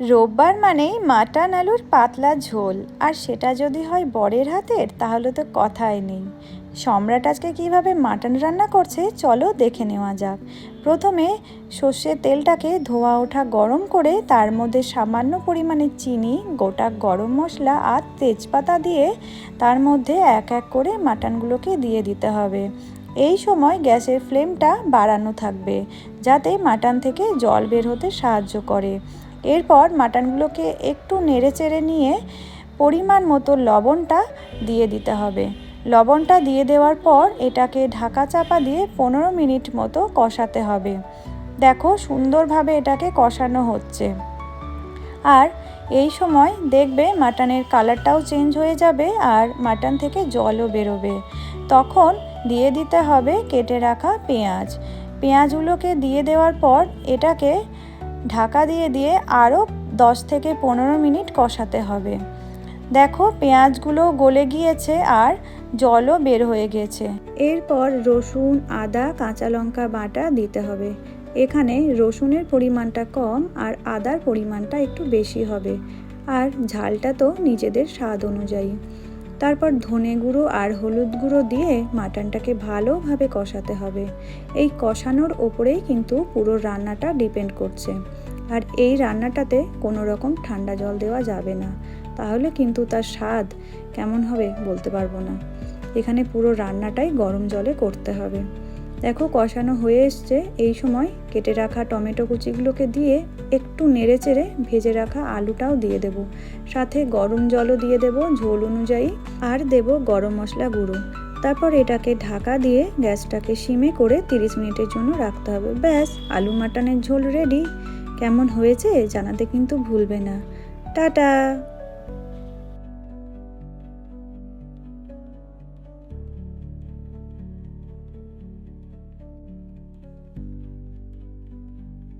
রোববার মানেই মাটন আলুর পাতলা ঝোল। আর সেটা যদি হয় বরের হাতের, তাহলে তো কথাই নেই। সম্রাট আজকে কীভাবে মাটন রান্না করছে, চলো দেখে নেওয়া যাক। প্রথমে সর্ষের তেলটাকে ধোয়া ওঠা গরম করে তার মধ্যে সামান্য পরিমাণে চিনি, গোটা গরম মশলা আর তেজপাতা দিয়ে তার মধ্যে এক এক করে মাটনগুলোকে দিয়ে দিতে হবে। এই সময় গ্যাসের ফ্লেমটা বাড়ানো থাকবে, যাতে মাটন থেকে জল বের হতে সাহায্য করে। এরপর মাটনগুলোকে একটু নেড়ে চেড়ে নিয়ে পরিমাণ মতো লবণটা দিয়ে দিতে হবে। লবণটা দিয়ে দেওয়ার পর এটাকে ঢাকা চাপা দিয়ে পনেরো মিনিট মতো কষাতে হবে। দেখো সুন্দরভাবে এটাকে কষানো হচ্ছে। আর এই সময় দেখবে মাটনের কালারটাও চেঞ্জ হয়ে যাবে আর মাটন থেকে জলও বেরোবে। তখন দিয়ে দিতে হবে কেটে রাখা পেঁয়াজ। পেঁয়াজগুলোকে দিয়ে দেওয়ার পর এটাকে ঢাকা দিয়ে দিয়ে আরও দশ থেকে পনেরো মিনিট কষাতে হবে। দেখো, পেঁয়াজগুলো গলে গিয়েছে আর জলও বের হয়ে গেছে। এরপর রসুন, আদা, কাঁচা লঙ্কা বাটা দিতে হবে। এখানে রসুনের পরিমাণটা কম আর আদার পরিমাণটা একটু বেশি হবে। আর ঝালটা তো নিজেদের স্বাদ অনুযায়ী। তারপর ধনে গুঁড়ো আর হলুদ গুঁড়ো দিয়ে মাটনটাকে ভালোভাবে কষাতে হবে। এই কষানোর ওপরেই কিন্তু পুরো রান্নাটা ডিপেন্ড করছে। আর এই রান্নাটাতে কোনো রকম ঠান্ডা জল দেওয়া যাবে না। তাহলে কিন্তু তার স্বাদ কেমন হবে বলতে পারব না। এখানে পুরো রান্নাটাই গরম জলে করতে হবে। দেখো কষানো হয়ে এসছে। এই সময় কেটে রাখা টমেটো কুচিগুলোকে দিয়ে একটু নেড়ে চেড়ে ভেজে রাখা আলুটাও দিয়ে দেব। সাথে গরম জলও দিয়ে দেব ঝোল অনুযায়ী আর দেব গরম মশলা গুঁড়ো। তারপর এটাকে ঢাকা দিয়ে গ্যাসটাকে সিমে করে 30 মিনিটের জন্য রাখতে হবে। ব্যাস, আলু মাটনের ঝোল রেডি। কেমন হয়েছে জানাতে কিন্তু ভুলবে না। টাটা!